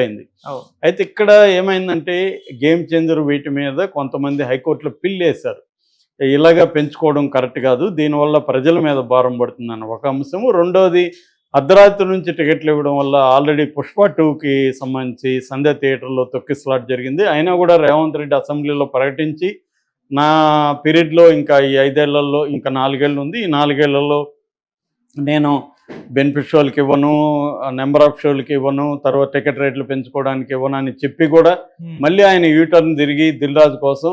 అయింది అయితే ఇక్కడ ఏమైందంటే గేమ్ చేంజర్ వీటి మీద కొంతమంది హైకోర్టులో పిల్ వేశారు. ఇలాగా పెంచుకోవడం కరెక్ట్ కాదు దీనివల్ల ప్రజల మీద భారం పడుతుందని ఒక అంశము. రెండోది అర్ధరాత్రి నుంచి టికెట్లు ఇవ్వడం వల్ల ఆల్రెడీ పుష్ప టూకి సంబంధించి సంధ్య థియేటర్లో తొక్కిసలాట్ జరిగింది. అయినా కూడా రేవంత్ రెడ్డి అసెంబ్లీలో ప్రకటించి నా పీరియడ్లో ఇంకా ఈ ఐదేళ్ళలో ఇంకా నాలుగేళ్ళు ఉంది. ఈ నాలుగేళ్ళలో నేను బెనిఫిట్ షోలకి ఇవ్వను నెంబర్ ఆఫ్ షోలకి ఇవ్వను తర్వాత టికెట్ రేట్లు పెంచుకోవడానికి ఇవ్వను అని చెప్పి కూడా. మళ్ళీ ఆయన యూటర్న్ తిరిగి దిల్రాజు కోసం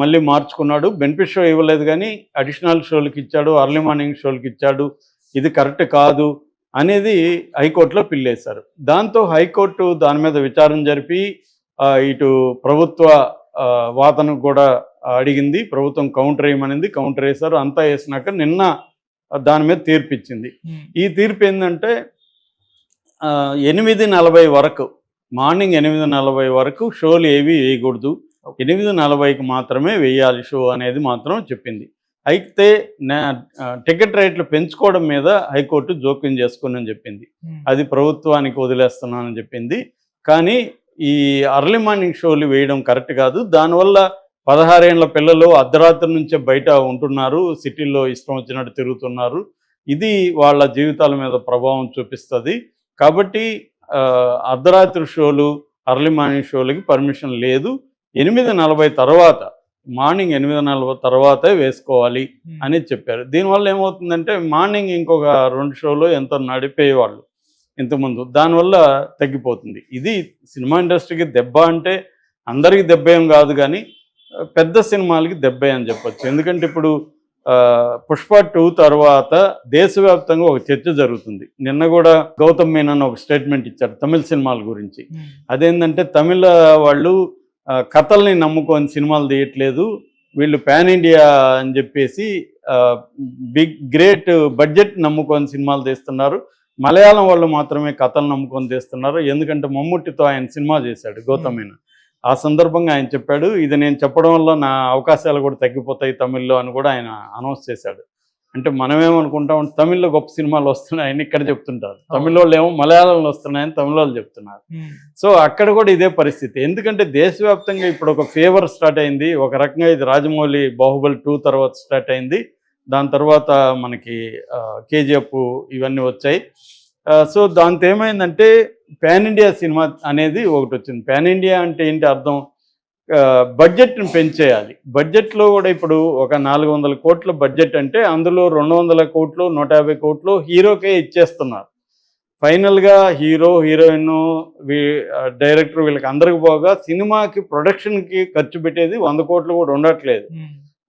మళ్ళీ మార్చుకున్నాడు. బెనిఫిట్ షో ఇవ్వలేదు కానీ అడిషనల్ షోలకి ఇచ్చాడు అర్లీ మార్నింగ్ షోలకి ఇచ్చాడు ఇది కరెక్ట్ కాదు అనేది హైకోర్టులో పిల్లేశారు. దాంతో హైకోర్టు దాని మీద విచారణ జరిపి ఇటు ప్రభుత్వ ఆ, వాదన కూడా అడిగింది. ప్రభుత్వం కౌంటర్ వేయమనింది కౌంటర్ వేశారు. అంతా వేసినాక నిన్న దాని మీద తీర్పు ఇచ్చింది. ఈ తీర్పు ఏంటంటే ఎనిమిది నలభై వరకు మార్నింగ్ ఎనిమిది నలభై వరకు షోలు ఏవి వేయకూడదు. ఎనిమిది నలభైకి మాత్రమే వేయాలి షో అనేది మాత్రం చెప్పింది. అయితే టికెట్ రేట్లు పెంచుకోవడం మీద హైకోర్టు జోక్యం చేసుకుని చెప్పింది. అది ప్రభుత్వానికి వదిలేస్తున్నానని చెప్పింది. కానీ ఈ అర్లీ మార్నింగ్ షోలు వేయడం కరెక్ట్ కాదు. దానివల్ల పదహారేళ్ళ పిల్లలు అర్ధరాత్రి నుంచే బయట ఉంటున్నారు సిటీల్లో ఇష్టం వచ్చినట్టు తిరుగుతున్నారు. ఇది వాళ్ళ జీవితాల మీద ప్రభావం చూపిస్తుంది. కాబట్టి అర్ధరాత్రి షోలు అర్లీ మార్నింగ్ షోలకి పర్మిషన్ లేదు. ఎనిమిది నలభై తర్వాత మార్నింగ్ ఎనిమిది నలభై తర్వాతే వేసుకోవాలి. అని చెప్పారు. దీనివల్ల ఏమవుతుందంటే మార్నింగ్ ఇంకొక రెండు షోలు ఎంతో నడిపేవాళ్ళు ఇంతకుముందు. దానివల్ల తగ్గిపోతుంది. ఇది సినిమా ఇండస్ట్రీకి దెబ్బ అంటే అందరికీ దెబ్బ ఏం కాదు కానీ పెద్ద సినిమాలకి దెబ్బే అని చెప్పొచ్చు. ఎందుకంటే ఇప్పుడు పుష్ప టూ తర్వాత దేశవ్యాప్తంగా ఒక చర్చ జరుగుతుంది. నిన్న కూడా గౌతమ్ మీనన్ ఒక స్టేట్మెంట్ ఇచ్చారు తమిళ సినిమాల గురించి. అదేంటంటే తమిళ వాళ్ళు కథల్ని నమ్ముకొని సినిమాలు తీయట్లేదు. వీళ్ళు పాన్ ఇండియా అని చెప్పేసి బిగ్ గ్రేట్ బడ్జెట్ నమ్ముకొని సినిమాలు తీస్తున్నారు. మలయాళం వాళ్ళు మాత్రమే కథలు నమ్ముకొని తీస్తున్నారు. ఎందుకంటే మమ్ముట్టితో ఆయన సినిమా చేశాడు గౌతమైన ఆ సందర్భంగా ఆయన చెప్పాడు ఇది నేను చెప్పడం వల్ల నా అవకాశాలు కూడా తగ్గిపోతాయి తమిళ్ళో అని కూడా ఆయన అనౌన్స్ చేశాడు. అంటే మనమేమనుకుంటాం తమిళ్ళో గొప్ప సినిమాలు వస్తున్నాయని ఇక్కడ చెప్తుంటారు. తమిళ వాళ్ళు ఏమో మలయాళంలో వస్తున్నాయని తమిళ వాళ్ళు చెప్తున్నారు. సో అక్కడ కూడా ఇదే పరిస్థితి. ఎందుకంటే దేశవ్యాప్తంగా ఇప్పుడు ఒక ఫేవర్ స్టార్ట్ అయింది. ఒక రకంగా ఇది రాజమౌళి బాహుబలి టూ తర్వాత స్టార్ట్ అయింది. దాని తర్వాత మనకి కేజీఎఫ్ ఇవన్నీ వచ్చాయి. సో దాంతో ఏమైందంటే పాన్ ఇండియా సినిమా అనేది ఒకటి వచ్చింది. పాన్ ఇండియా అంటే ఏంటి అర్థం? బడ్జెట్ని పెంచేయాలి. బడ్జెట్లో కూడా ఇప్పుడు ఒక నాలుగు వందల కోట్ల బడ్జెట్ అంటే అందులో రెండు వందల కోట్లు నూట యాభై కోట్లు హీరోకే ఇచ్చేస్తున్నారు. ఫైనల్గా హీరో హీరోయిన్ వీ డైరెక్టర్ వీళ్ళకి అందరికి పోగా సినిమాకి ప్రొడక్షన్కి ఖర్చు పెట్టేది వంద కోట్లు కూడా ఉండట్లేదు.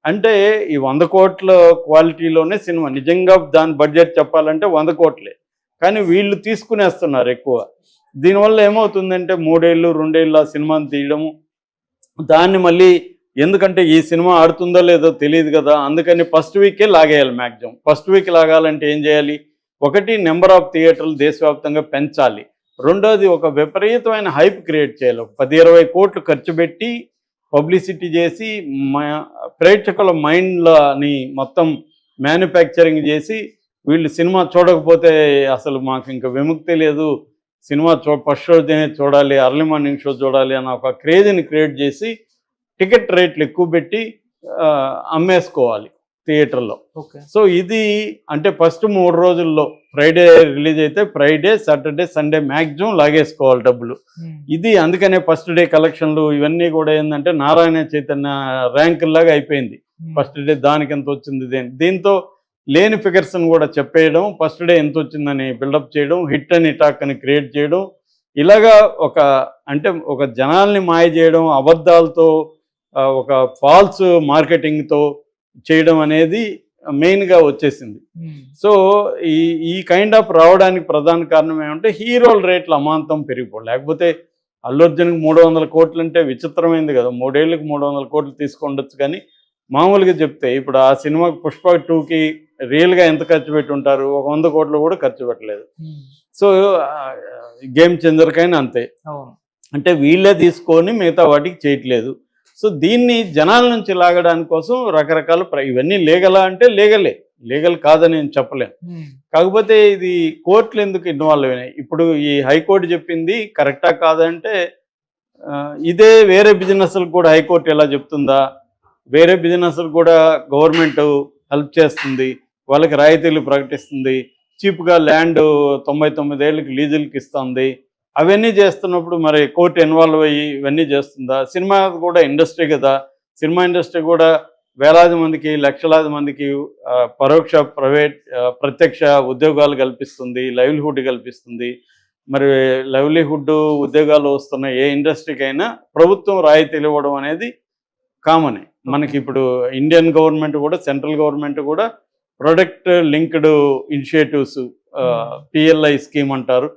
అంటే ఈ వంద కోట్ల క్వాలిటీలోనే సినిమా. నిజంగా దాని బడ్జెట్ చెప్పాలంటే వంద కోట్లే. కానీ వీళ్ళు తీసుకునేస్తున్నారు ఎక్కువ. దీనివల్ల ఏమవుతుందంటే మూడేళ్ళు రెండేళ్ళు ఆ సినిమాని తీయడము. దాన్ని మళ్ళీ ఎందుకంటే ఈ సినిమా ఆడుతుందో లేదో తెలియదు కదా అందుకని ఫస్ట్ వీకే లాగేయాలి మ్యాక్సిమం ఫస్ట్ వీక్ లాగాలంటే ఏం చేయాలి? ఒకటి నెంబర్ ఆఫ్ థియేటర్లు దేశవ్యాప్తంగా పెంచాలి. రెండోది ఒక విపరీతమైన హైప్ క్రియేట్ చేయాలి. ఒక పది ఇరవై కోట్లు ఖర్చు పెట్టి పబ్లిసిటీ చేసి మా ప్రేక్షకుల మైండ్లని మొత్తం మ్యానుఫ్యాక్చరింగ్ చేసి వీళ్ళు సినిమా చూడకపోతే అసలు మాకు ఇంకా విముక్తి లేదు. సినిమా చూ ఫస్ట్ షో చూడాలి అర్లీ మార్నింగ్ షో చూడాలి అన్న ఒక క్రేజ్ని క్రియేట్ చేసి టికెట్ రేట్లు ఎక్కువ పెట్టి అమ్మేసుకోవాలి థియేటర్లో. ఓకే. సో ఇది అంటే ఫస్ట్ మూడు రోజుల్లో ఫ్రైడే రిలీజ్ అయితే ఫ్రైడే సాటర్డే సండే మ్యాక్సిమం లాగేసుకోవాలి డబ్బులు. ఉమ్. ఇది అందుకనే ఫస్ట్ డే కలెక్షన్లు ఇవన్నీ కూడా ఏంటంటే నారాయణ చైతన్య ర్యాంకుల్లాగా అయిపోయింది. ఉమ్. ఫస్ట్ డే దానికి ఎంత వచ్చింది దీంతో లేని ఫిగర్స్ని కూడా చెప్పేయడం ఫస్ట్ డే ఎంత వచ్చిందని బిల్డప్ చేయడం హిట్ అని టాక్ అని క్రియేట్ చేయడం ఇలాగా ఒక అంటే ఒక జనాల్ని మాయ చేయడం అబద్ధాలతో ఒక ఫాల్స్ మార్కెటింగ్తో చేయడం అనేది మెయిన్గా వచ్చేసింది. ఉమ్. సో ఈ ఈ కైండ్ ఆఫ్ రావడానికి ప్రధాన కారణం ఏమంటే హీరోల రేట్లు అమాంతం పెరిగిపోయి లేకపోతే అల్లు అర్జున్కి మూడు వందల కోట్లు అంటే విచిత్రమైంది కదా. మూడేళ్ళకి మూడు వందల కోట్లు తీసుకుండొచ్చు కానీ మామూలుగా చెప్తే ఇప్పుడు ఆ సినిమాకి పుష్ప టూకి రియల్గా ఎంత ఖర్చు పెట్టి ఉంటారు? ఒక వంద కోట్లు కూడా ఖర్చు పెట్టలేదు. సో గేమ్ చేంజర్కైనా అంతే. అంటే వీళ్ళే తీసుకొని మిగతా వాటికి చేయట్లేదు. సో దీన్ని జనాల నుంచి లాగడానికి కోసం రకరకాల ఇవన్నీ లీగలా అంటే లీగలే. లీగల్ కాదని నేను చెప్పలేను. కాకపోతే ఇది కోర్టులు ఎందుకు ఇన్వాల్వ్ అయినాయి? ఇప్పుడు ఈ హైకోర్టు చెప్పింది కరెక్టా కాదంటే ఇదే వేరే బిజినెస్లకు కూడా హైకోర్టు ఎలా చెప్తుందా? వేరే బిజినెస్లకు కూడా గవర్నమెంట్ హెల్ప్ చేస్తుంది. వాళ్ళకి రాయితీలు ప్రకటిస్తుంది. చీప్గా ల్యాండ్ తొంభై తొమ్మిది ఏళ్ళకి లీజులకి ఇస్తుంది. అవన్నీ చేస్తున్నప్పుడు మరి కోర్టు ఇన్వాల్వ్ అయ్యి ఇవన్నీ చేస్తుందా? సినిమా కూడా ఇండస్ట్రీ కదా. సినిమా ఇండస్ట్రీ కూడా వేలాది మందికి లక్షలాది మందికి పరోక్ష ప్రైవేట్ ప్రత్యక్ష ఉద్యోగాలు కల్పిస్తుంది లైవ్లీహుడ్ కల్పిస్తుంది. మరి లైవ్లీహుడ్ ఉద్యోగాలు వస్తున్న ఏ ఇండస్ట్రీకి అయినా ప్రభుత్వం రాయితీలు ఇవ్వడం అనేది కామనే. మనకి ఇప్పుడు ఇండియన్ గవర్నమెంట్ కూడా సెంట్రల్ గవర్నమెంట్ కూడా product linked initiatives PLI scheme అంటారు.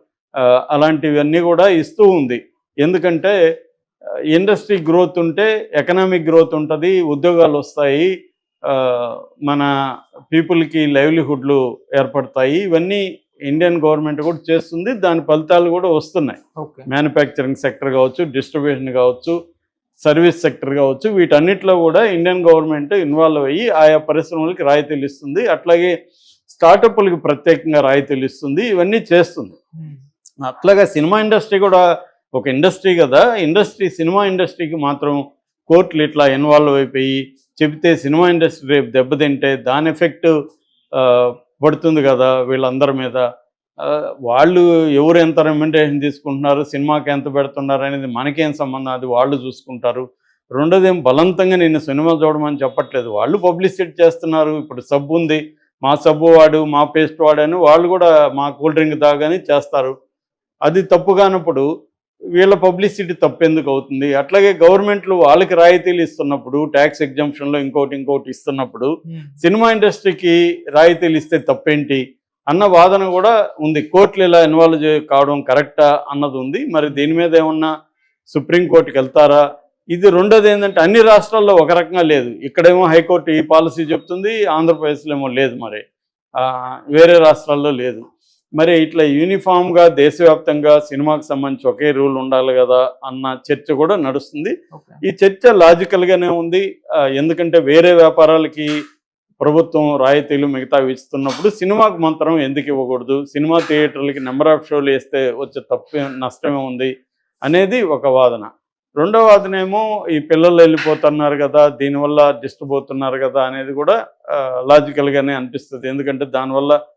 అలాంటివన్నీ కూడా ఇస్తూ ఉంది. ఎందుకంటే ఇండస్ట్రీ గ్రోత్ ఉంటే ఎకనామిక్ గ్రోత్ ఉంటుంది ఉద్యోగాలు వస్తాయి మన పీపుల్కి లైవ్లీహుడ్లు ఏర్పడతాయి. ఇవన్నీ ఇండియన్ గవర్నమెంట్ కూడా చేస్తుంది. దాని ఫలితాలు కూడా వస్తున్నాయి. ఓకే. మ్యానుఫ్యాక్చరింగ్ సెక్టర్ కావచ్చు డిస్ట్రిబ్యూషన్ కావచ్చు సర్వీస్ సెక్టర్ కావచ్చు వీటన్నిటిలో కూడా ఇండియన్ గవర్నమెంట్ ఇన్వాల్వ్ అయ్యి ఆయా పరిశ్రమలకి రాయితీలు ఇస్తుంది. అట్లాగే స్టార్టప్లకు ప్రత్యేకంగా రాయితీలు ఇస్తుంది. ఇవన్నీ చేస్తుంది. అట్లాగా సినిమా ఇండస్ట్రీ కూడా ఒక ఇండస్ట్రీ కదా. ఇండస్ట్రీ సినిమా ఇండస్ట్రీకి మాత్రం కోర్టులు ఇట్లా ఇన్వాల్వ్ అయిపోయి చెబితే సినిమా ఇండస్ట్రీ రేపు దెబ్బతింటే దాని ఎఫెక్ట్ పడుతుంది కదా వీళ్ళందరి మీద. వాళ్ళు ఎవరు ఎంత రెమ్యునరేషన్ తీసుకుంటున్నారు సినిమాకి ఎంత పెడుతున్నారు అనేది మనకేం సంబంధం? అది వాళ్ళు చూసుకుంటారు. రెండోది ఏం బలవంతంగా నేను సినిమా చూడమని చెప్పట్లేదు. వాళ్ళు పబ్లిసిటీ చేస్తున్నారు ఇప్పుడు సబ్బు ఉంది. మా సబ్బు వాడు మా పేస్ట్ వాడని వాళ్ళు కూడా మా కూల్ డ్రింక్ తాగని చేస్తారు. అది తప్పు కానప్పుడు వీళ్ళ పబ్లిసిటీ తప్పెందుకు అవుతుంది? అట్లాగే గవర్నమెంట్లు వాళ్ళకి రాయితీలు ఇస్తున్నప్పుడు ట్యాక్స్ ఎగ్జంప్షన్లో ఇంకోటి ఇంకోటి ఇస్తున్నప్పుడు సినిమా ఇండస్ట్రీకి రాయితీలు ఇస్తే తప్పేంటి? అన్న వాదన కూడా ఉంది. కోర్టులు ఇలా ఇన్వాల్వ్ కావడం కరెక్టా అన్నది ఉంది. మరి దీని మీద ఏమన్నా సుప్రీంకోర్టుకి వెళ్తారా? ఇది రెండోది ఏంటంటే అన్ని రాష్ట్రాల్లో ఒక రకంగా లేదు. ఇక్కడేమో హైకోర్టు ఈ పాలసీ చెప్తుంది ఆంధ్రప్రదేశ్లో ఏమో లేదు మరి. వేరే రాష్ట్రాల్లో లేదు. మరి ఇట్లా యూనిఫామ్గా దేశవ్యాప్తంగా సినిమాకి సంబంధించి ఒకే రూల్ ఉండాలి కదా అన్న చర్చ కూడా నడుస్తుంది. ఈ చర్చ లాజికల్గానే ఉంది. ఎందుకంటే వేరే వ్యాపారాలకి ప్రభుత్వం రాయితీలు మిగతావి ఇస్తున్నప్పుడు సినిమాకు మాత్రం ఎందుకు ఇవ్వకూడదు? సినిమా థియేటర్లకి నెంబర్ ఆఫ్ షోలు వేస్తే వచ్చే తప్పు నష్టమే ఉంది అనేది ఒక వాదన. రెండో వాదన ఏమో ఈ పిల్లలు వెళ్ళిపోతున్నారు కదా దీనివల్ల డిస్టర్బ్ అవుతున్నారు కదా అనేది కూడా లాజికల్గానే అనిపిస్తుంది. ఎందుకంటే దానివల్ల